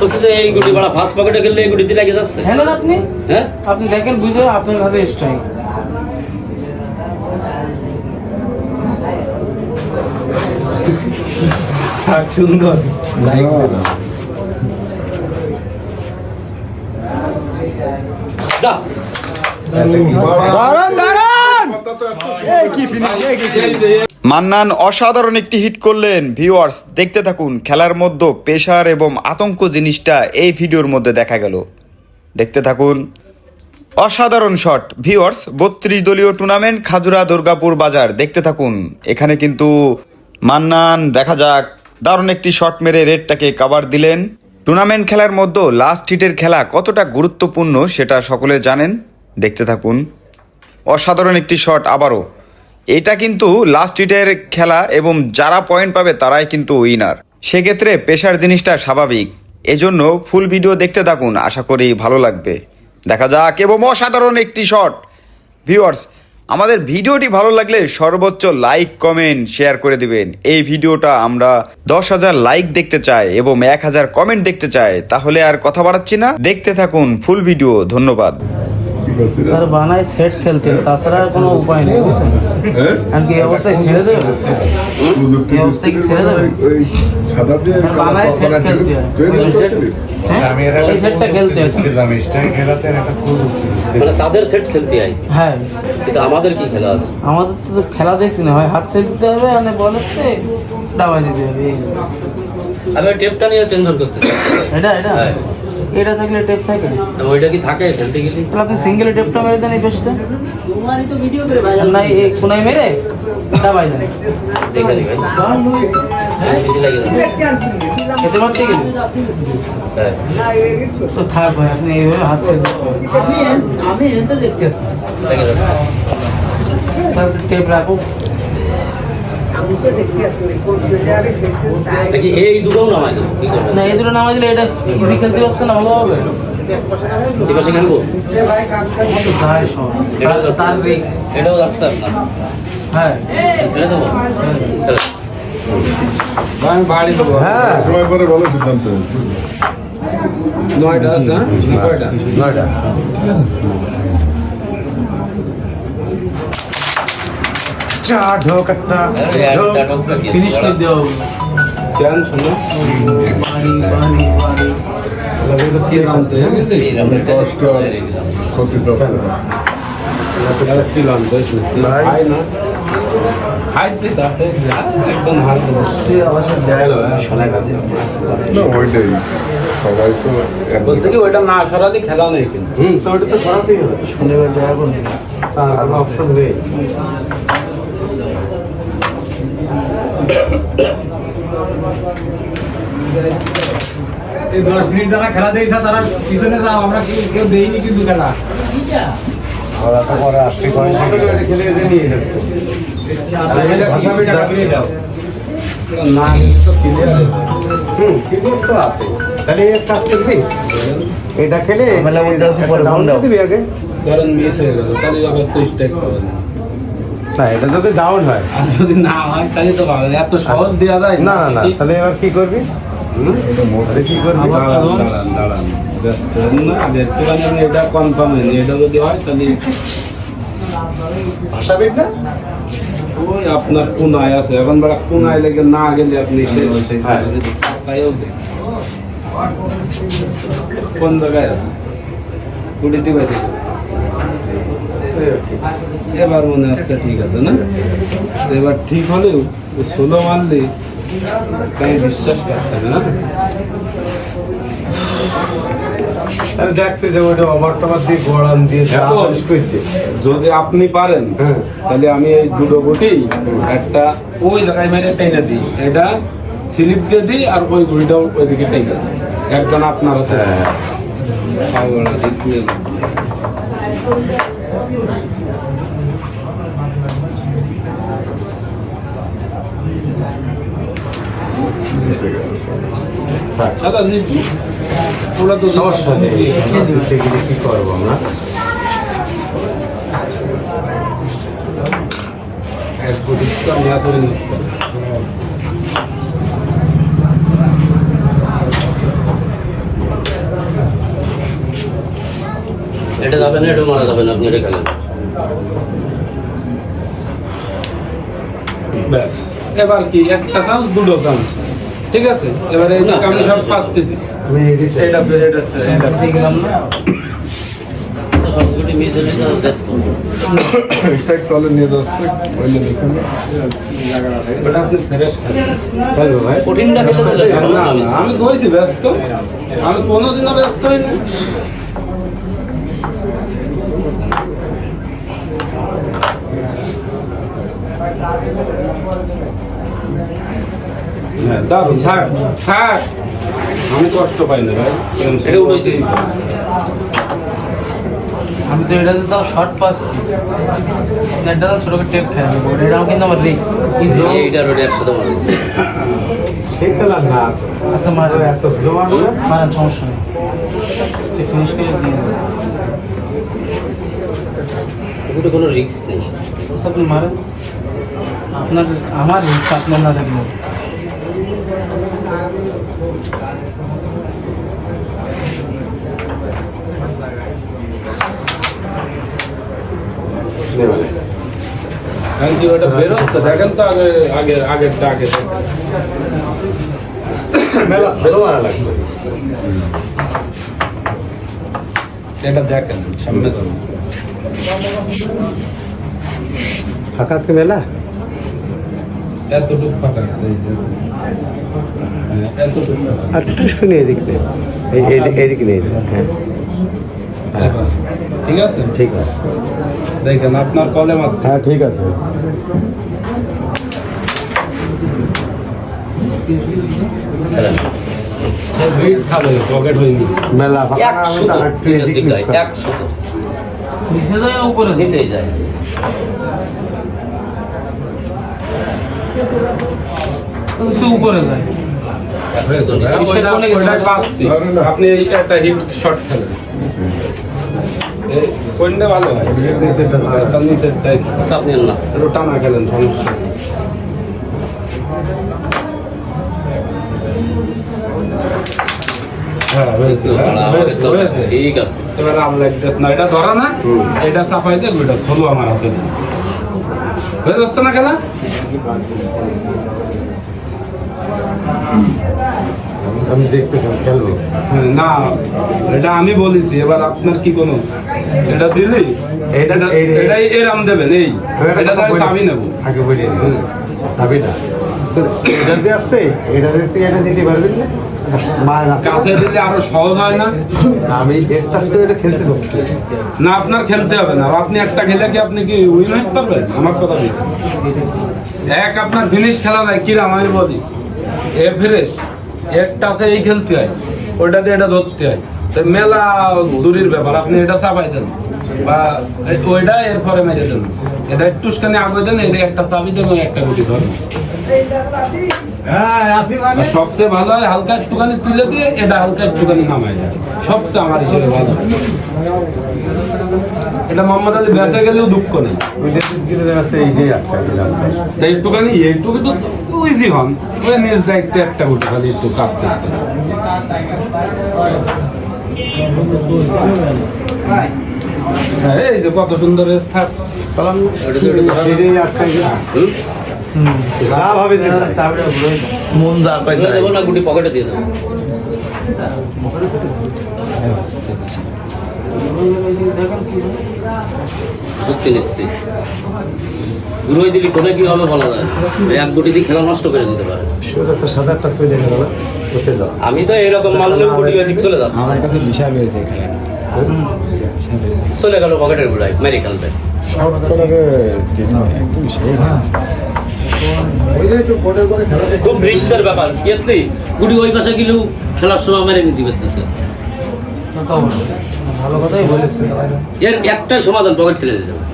বলছে যে এই গুটি বড় ফার্স্ট পকেটে গেলে এই গুটিতে লাগে যাচ্ছে। হ্যাঁ না আপনি? হ্যাঁ? আপনি দেখেন বুঝে আপনার হাতে স্ট্রাইক সুন্দর। যা। মান্নান অসাধারণ একটি হিট করলেন ভিউয়ার্স দেখতে থাকুন, খেলার মধ্যে পেশার এবং আতঙ্ক জিনিসটা এই ভিডিওর মধ্যে দেখা গেল। দেখতে থাকুন। অসাধারণ শট ভিউয়ার্স বত্রিশ দলীয় টুর্নামেন্ট খাজুরা দুর্গাপুর বাজার, দেখতে থাকুন। এখানে কিন্তু মান্নান, দেখা যাক, দারুণ একটি শট মেরে রেডটাকে কাবার দিলেন। টুর্নামেন্ট খেলার মধ্যে লাস্ট হিটের খেলা কতটা গুরুত্বপূর্ণ সেটা সকলে জানেন। দেখতে থাকুন। অসাধারণ একটি শট আবারও। এটা কিন্তু লাস্ট ইটের খেলা এবং যারা পয়েন্ট পাবে তারাই কিন্তু উইনার সেক্ষেত্রে পেশার জিনিসটা স্বাভাবিক। এজন্য ফুল ভিডিও দেখতে থাকুন, আশা করি ভালো লাগবে। দেখা যাক, এবং অসাধারণ একটি শট ভিউয়ার্স আমাদের ভিডিওটি ভালো লাগলে সর্বোচ্চ লাইক কমেন্ট শেয়ার করে দিবেন। এই ভিডিওটা আমরা দশ হাজার লাইক দেখতে চাই এবং এক হাজার কমেন্ট দেখতে চাই। তাহলে আর কথা বাড়াচ্ছি না। দেখতে থাকুন ফুল ভিডিও ধন্যবাদ। তার বানায় সেট খেলতে তাছাড়া আর কোনো উপায় নেই বুঝছেন? আর কি অবস্থায় ছেড়ে দেবে? এই অবস্থায় কি ছেড়ে দেবে? সাদা দিয়ে বানায় সেট খেলতে হয়। তুই ওই সেট হ্যাঁ? এই সেটটা খেলতে হয় মানে তাদের সেট খেলতে হয়। হ্যাঁ। কিন্তু আমাদের কি খেলা আছে? আমাদের তো খেলা দেখছি না হয় হাত সেট দিতে হবে মানে বলের ডাবাই দিতে হবে এই। আমি ওই টেপটা নিয়ে টেনশন করতে এটা এটা? হ্যাঁ। এটা থাকলে টেপ থাকে? তো ওইটা কি থাকে খেলতে গেলে? তাহলে আপনি সিঙ্গেল টেপটা মেরে দেন এই পেস্টটা না এই কোনায় মেরে দাবাই দেন। দেখে নিবে হ্যাঁ। গুটি লাগে খেতে পারতে গেলে? হ্যাঁ। তো থাক ভাই আপনি এইভাবে হাত সেট লেগে যাচ্ছে তাহলে টেপ রাখো। এই দুটোও নামাই দেবো না এই দুটো নামাই দিলে এটা ইজি খেলতে পারছে না ভালো হবে। এই খেলব? এটাও যাচ্ছে। আপনার হ্যাঁ। ছেড়ে দেবো। হ্যাঁ। সময় পরে বলো সিদ্ধান্ত। চা ঢোক একটা আরে, একটা কি? ফিনিশ করে দেওয়া হবে বাড়ি বাড়ি বাড়ি এই রাউন্ডে দশটা রেখে দাও। ক্ষতি চাচ্ছে না। না ওইটাই। সবাই তো এক- বলছে কি ওইটা না সরালে খেলা নেই কিন্তু। শনিবার এই দশ মিনিট যারা খেলা দিয়েছে তারা পিছনে যাও আমরা কি- কেউ দেইনি কিন্তু খেলা। ভাষাবি টাকা দিয়ে দাও। না। তো ক্লিয়ার তাহলে এক কাজ করবি? এটা খেলে দিবি আগে। ধরেন মিস হয়ে গেল তাহলে আবার তো স্ট্রাইক পাবেন না। এটা যদি ডাউন হয়। আর যদি না হয় তাহলে তো পাবেন এত সহজ দেওয়া যায়। না না না তাহলে এবার কি করবি? কি করবি? দাঁড়ান, দাঁড়ান, দাঁড়ান। ব্যস্ত না, একটুখানি এটা কনফার্ম হয়নি এটা যদি হয় তাহলে ভাষাবিদ না ওই আপনার কোনায় আছে এখন বেলা কোনায় লেগে না গেলে আপনি হ্যাঁ। তাইও কোন জায়গায় আছে? গুড়িতে বাইরে এবার মনে আজকে ঠিক আছে না? এবার ঠিক হলেও ষোলো মারলে তাই বিশ্বাস করছে না দেখতে যে ওটা টভার দিয়ে গড়ান দিয়ে যদি আপনি পারেন হ্যাঁ। তাহলে আমি এই দুটো গুটি একটা ওই জায়গায় মেরে টেনে দিই এটা স্লিপ দিয়ে দিই আর ওই গুটিটাও ওইদিকে টেনে দিই। একজন আপনার হতে। দিই। দাদা ওরা তো সমস্যা নেই। দিতে গেলে কি করব আমরা? এক টাকা নেওয়া করে নিতে এটা যাবে না এটা মারা যাবে না আপনি এটা খেলেন। ব্যাস। এবার কি একটা চান্স দুটো চান্স ঠিক আছে? এবারে আমি সব পাচ্ছি আমি এটা এটা এটা গেলাম না। সবগুলি মিস হলে এটা একটু নিয়ে যাচ্ছে ওই নিয়ে যাচ্ছে আপনি ফ্রেশ খাবেন ভাই কঠিনটা কিছু না না আমি কইছি ব্যস্ত। আমি কোনোদিনও ব্যস্ত হই না হ্যাঁ দারুণ থাক থাক। আমি কষ্ট পাই না ভাই। সেটা উঠেই দিই আমি তো এটাতে তাও শর্ট পাচ্ছি। এটা তো ছোট টেপ খেলবে এটাও কিন্তু আমার রিক্স ইজি এইটার ওটা একসাথে মারা যাবে। না। আচ্ছা মারে। এত স্লো মারবে সমস্যা নেই। ফিনিশ করে দিয়ে দেবো কোনো রিস্ক নেই। আচ্ছা আপনি মারেন। আপনার আমার রিক্স আপনার না থাকলে কারণ কি ওটা বেরোচ্ছে? দেখেন তো আগে আগে আগেরটা আগে মেলা ভালো লাগবে এটা দেখেন সামনে তো। ফাঁকা কি মেলা? এতটুকু ফাঁকা আছে এই যে। হ্যাঁ, এতটুকু। আর একটু এদিকে এই- নিয়ে হ্যাঁ। ঠিক আছে? ঠিক আছে। দেখেন আপনার কলে মাত্র হ্যাঁ ঠিক আছে। ভালো পকেট হয়নি মেলা একশো এদিক নিচে যায় উপরে? যায়। নিচে উপরে যায়। একশো নিচে। ওইটা- ওইটাই পাচ্ছি। আপনি একটা হিট শট খেলেন। কোনটা ভালো হয়? তার নিচেরটাই আচ্ছা, আপনি আর না টানা খেলেন সমস্যা হ্যাঁ হ্যাঁ। ঠিক আছে। এবার আম লাগতেছ না এটা ধরা না এটা চাপাই দেখ ওইটা ছলু আমার হাতে হয়ে যাচ্ছে না খেলা? আমি দেখতে খেলব। না এটা আমি বলেছি এবার আপনার কি কোনো এটা দিলি? এটা- এটা এটাই এরাম দেবেন এই এটা তো আমি চাবি নেব। আগে বলি। চাবিটা। তো এটা দিয়ে আসছে? এটা দিয়ে তুই এটা দিতে পারবেন না? কাছে দিলে আরও সহজ হয় না? আমি এক টাচ করে এটা খেলতে চাচ্ছি না আপনার খেলতে হবে না। আপনি একটা খেলে কি আপনি কি উইন হতে পারবেন? আমার কথা এক আপনার জিনিস খেলা নাই কিরাম আমি বলি এ ফ্রেশ একটা আছে এই খেলতে হয় ওইটা দিয়ে এটা ধরতে হয়। তো মেলা দূরের ব্যাপার আপনি এটা চাপাই দেন। বা ওইটা এরপরে মেরে দেন। এটা একটুখানি দেন এটা একটা চাবি দেন একটা গুটি ধরেন হ্যাঁ মানে। সবচেয়ে ভালো হয় হালকা একটুখানি তুলে দিয়ে এটা হালকা একটুখানি নামায় যায়। সবচেয়ে আমার হিসেবে ভালো। এটা মোহাম্মদ আলী বেঁচে গেলেও দুঃখ নেই। তাই একটুখানি একটু একটু ইজি হন। ওই নিজ দায়িত্বে একটা গুটি খালি একটু কাজ করতে এই যে কত সুন্দর। সেটাই। মন যা কয় দেবো না গুটি পকেটে দিয়ে দেবো। নিচ্ছি দিলি কোনে কি হবে বলা যায়। না। এক গুটি দিয়ে খেলা নষ্ট করে দিতে পারে। সাত চলে গেল আমি তো এরকম মারলে গুটি চলে যাচ্ছে। আমার কাছে বিশাল হয়েছে খেলাটা চলে গেল পকেটের একদম সেই না। খুব রিক্সের ব্যাপার। এতে গুটি ওই পাশে গেলেও খেলার সময় মেরে নিতে পারতেছে। তা তো অবশ্যই। ভালো কথাই বলেছে। এর একটাই সমাধান পকেট খেলে দিতে হবে।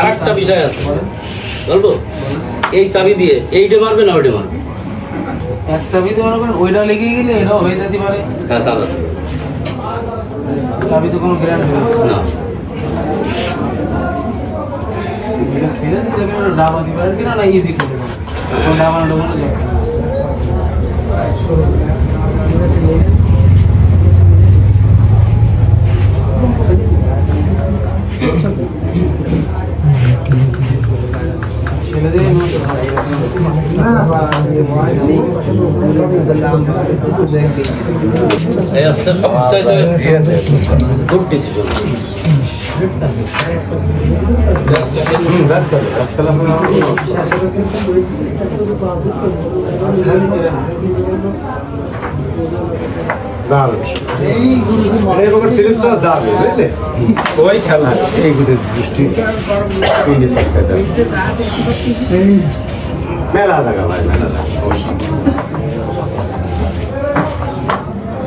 আর একটা বিষয় আছে। বলব এই চাবি দিয়ে এইটা মারবে না ওইটা মারবে? এক চাবিতে মনে করেন ওইটা লেগে গেলে এটাও হয়ে যেতে পারে। হ্যাঁ দাদা চাবি তো কোনো গ্যারান্টি না। খেলে দিতে গেলে ডাবা পারেন কিনা না ইজি খেলে ডাবা না ডাবা না যাবে এইগুলো দৃষ্টি ইংলিশ একটা যাবে মেলা জায়গা ভাই মেলা জায়গা সমস্যা নেই। বাইরে গিয়ে খেলাটা হ্যাঁ এ,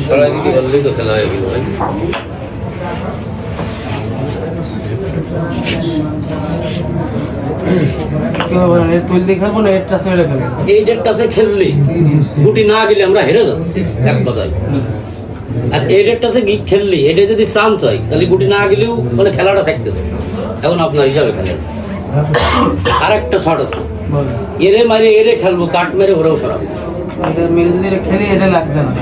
একটু সরাই তো খেলা হয়ে গেল ভাই কি হবে এর তুল দিয়ে খেলব না এরটা ছেড়ে খেলব এই ডেটটাতে খেললে গুটি না যদি চান্স হয় তাহলে গুটি না গেলেও মানে খেলাটা থাকতেছে এখন আপনার হিসাবে খেলেন আর একটা শট আছে এরে মারে এরে খেলব কাট মেরে ওরেও সরাবো খেলি এটা লাগছে না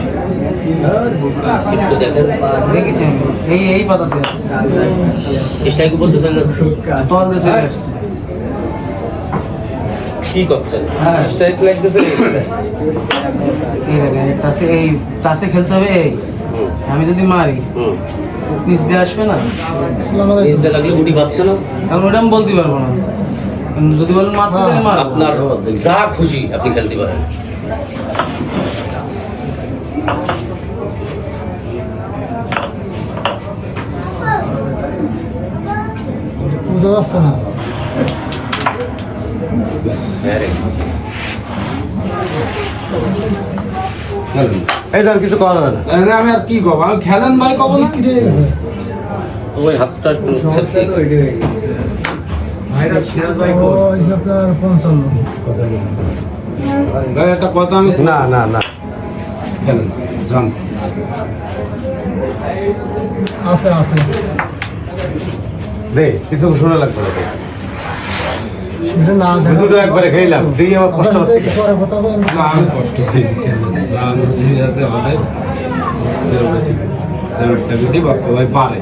হ্যাঁ খেলতে হবে এই আমি যদি মারি নিচ দিয়ে আসবে না লাগলে গুটি পাচ্ছে না এখন ওটা আমি বলতে পারব না যদি বলেন মারতে আপনার যা খুশি আপনি খেলতে পারেন রে। খেলেন এই ধর কিছু করা যাবে না। এনে আমি আর কি কব আমি খেলেন ভাই কব না ওই হাতটা একটু সেফটি ভাই একটা কথা আমি না না না। খেলেন জান দে কিছু শোনা লাগবে না দে। দুটো একবারে খেলাম তুই আমার কষ্ট হচ্ছে না। আমি কষ্ট যাতে হবে দেড়টা বাপ্পা ভাই পারে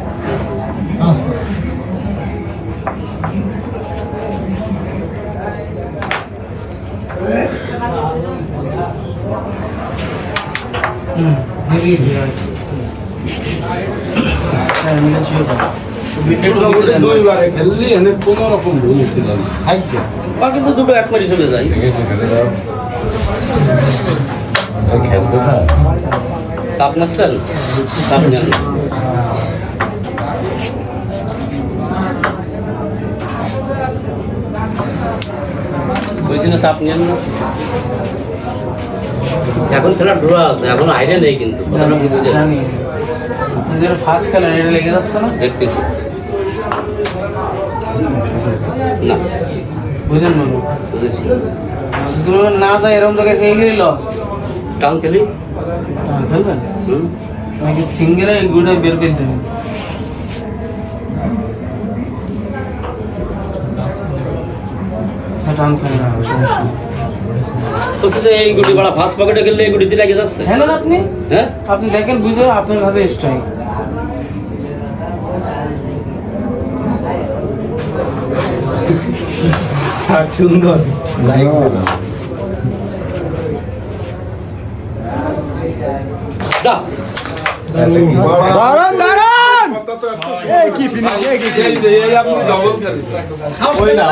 দুইবারে খেললি এনে কোনো রকম ভুল ছিল না থাকবে বা দুটো এক মারি চলে যায় কাপ নাচ্ছেন কাপ নেন না। চাপ নেন না এখন খেলা ডোরা আছে এখন আইডিয়া নেই কিন্তু। ফার্স্ট খেলেন এটা লেগে যাচ্ছে না দেখতেছি। না। বুঝেন বলো বুঝেছি। না যায় এরকম জায়গায় খেয়ে গেলে লস টাউন খেলি। খেলবেন? হুম। নাকি সিঙ্গেলে গুড়ে বের করে দেবেন? টান খেলে না সমস্যা। বলছি এই গুটি বাড়া ফার্স্ট পকেটে গেলে এই গুটিতে লেগে যাচ্ছে। খেলেন আপনি? হ্যাঁ? আপনি দেখেন বুঝে আপনার হাতে স্ট্রাইক সুন্দর। লাইক দাঁড়ান দাঁড়ান। এই যে এই আপনি ডবল খেলেন।